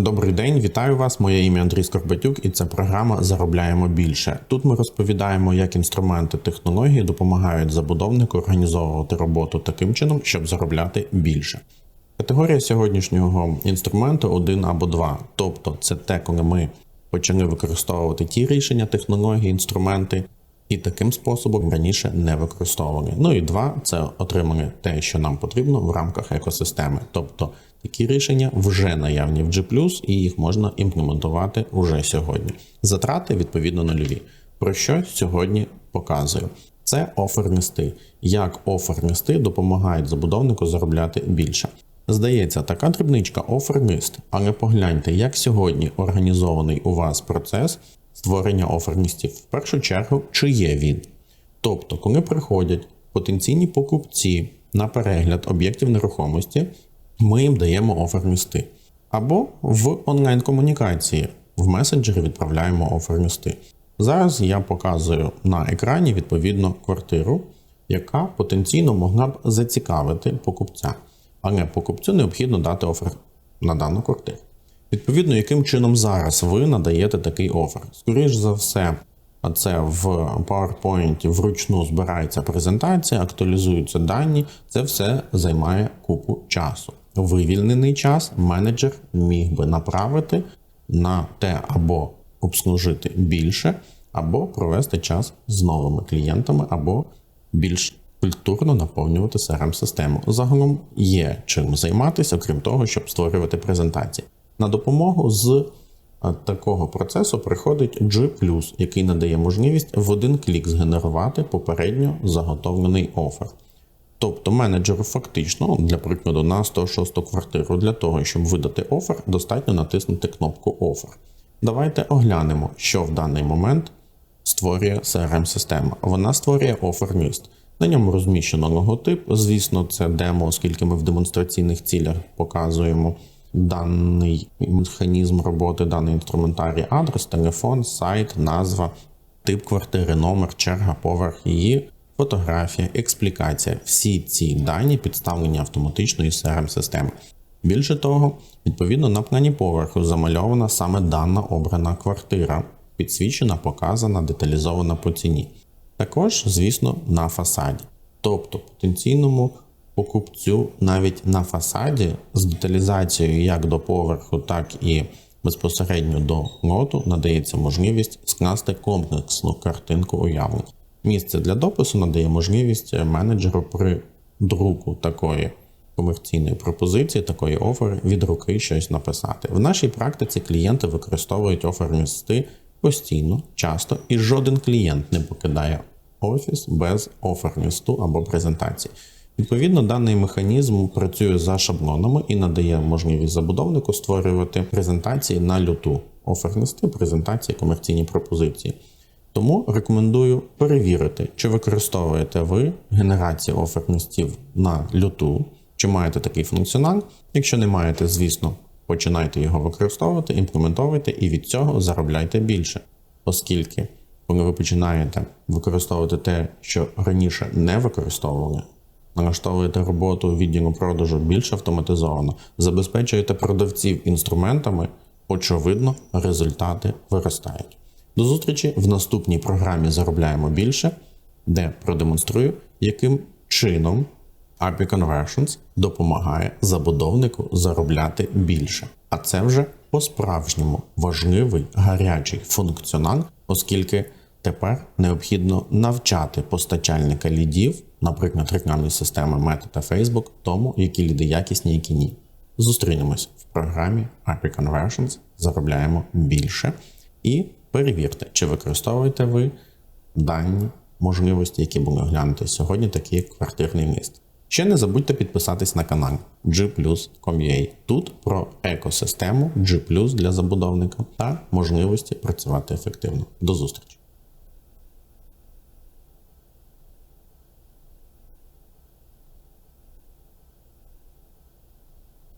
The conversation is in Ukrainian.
Добрий день, вітаю вас. Моє ім'я Андрій Скорбатюк, і це програма Заробляємо більше. Тут ми розповідаємо, як інструменти технології допомагають забудовнику організовувати роботу таким чином, щоб заробляти більше. Категорія сьогоднішнього інструменту один або два. Тобто, це те, коли ми почали використовувати ті рішення, технології, інструменти, і таким способом раніше не використовували. Ну і два це отримали те, що нам потрібно в рамках екосистеми. Тобто такі рішення вже наявні в G+, і їх можна імплементувати уже сьогодні. Затрати відповідно нульові. Про що сьогодні показую? Це офер-листи. Як офер-листи допомагають забудовнику заробляти більше. Здається, така дрібничка офер-лист, але погляньте, як сьогодні організований у вас процес створення офер-листів. В першу чергу, чи є він. Тобто, коли приходять потенційні покупці на перегляд об'єктів нерухомості, ми їм даємо офер-листи. Або в онлайн-комунікації в месенджері відправляємо офер-листи. Зараз я показую на екрані відповідно квартиру, яка потенційно могла б зацікавити покупця. Але покупцю необхідно дати офер на дану квартиру. Відповідно, яким чином зараз ви надаєте такий офер? Скоріше за все, це в PowerPoint вручну збирається презентація, актуалізуються дані. Це все займає купу часу. Вивільнений час менеджер міг би направити на те або обслужити більше, або провести час з новими клієнтами, або більш культурно наповнювати crm систему Загалом є чим займатися, окрім того, щоб створювати презентації. На допомогу з такого процесу приходить G+, який надає можливість в один клік згенерувати попередньо заготовлений офер. Тобто менеджеру фактично, для прикладу, на 106 квартиру для того, щоб видати офер, достатньо натиснути кнопку Офер. Давайте оглянемо, що в даний момент створює CRM-система. Вона створює офер-лист. На ньому розміщено логотип. Звісно, це демо, оскільки ми в демонстраційних цілях показуємо даний механізм роботи, даний інструментарій, адрес, телефон, сайт, назва, тип квартири, номер, черга, поверх її, фотографія, експлікація. Всі ці дані підставлені автоматичною crm системи Більше того, відповідно на плані поверху замальована саме дана обрана квартира, підсвічена, показана, деталізована по ціні. Також, звісно, на фасаді. Тобто потенційному покупцю навіть на фасаді з деталізацією як до поверху, так і безпосередньо до лоту надається можливість скласти комплексну картинку уявлень. Місце для допису надає можливість менеджеру при друку такої комерційної пропозиції, такої офери від руки щось написати. В нашій практиці клієнти використовують оферні листи постійно, часто, і жоден клієнт не покидає офіс без офер-листу або презентації. Відповідно, даний механізм працює за шаблонами і надає можливість забудовнику створювати презентації на люту, офер-листи, презентації, комерційні пропозиції. Тому рекомендую перевірити, чи використовуєте ви генерацію офер-листів на люту, чи маєте такий функціонал. Якщо не маєте, звісно, починайте його використовувати, імплементовуйте і від цього заробляйте більше, оскільки, коли ви починаєте використовувати те, що раніше не використовували налаштовуєте роботу відділу продажу більш автоматизовано, забезпечуєте продавців інструментами, очевидно, результати виростають. До зустрічі в наступній програмі заробляємо більше, де продемонструю, яким чином API Conversions допомагає забудовнику заробляти більше. А це вже по-справжньому важливий гарячий функціонал, оскільки тепер необхідно навчати постачальника лідів наприклад, рекламні системи Meta та Facebook, тому які ліди якісні, які ні. Зустрінемось в програмі API Conversions, заробляємо більше і перевірте, чи використовуєте ви дані можливості, які були оглянуті сьогодні, такі як квартирний міст. Ще не забудьте підписатись на канал G+.com.ua. Тут про екосистему G+, для забудовника та можливості працювати ефективно. До зустрічі!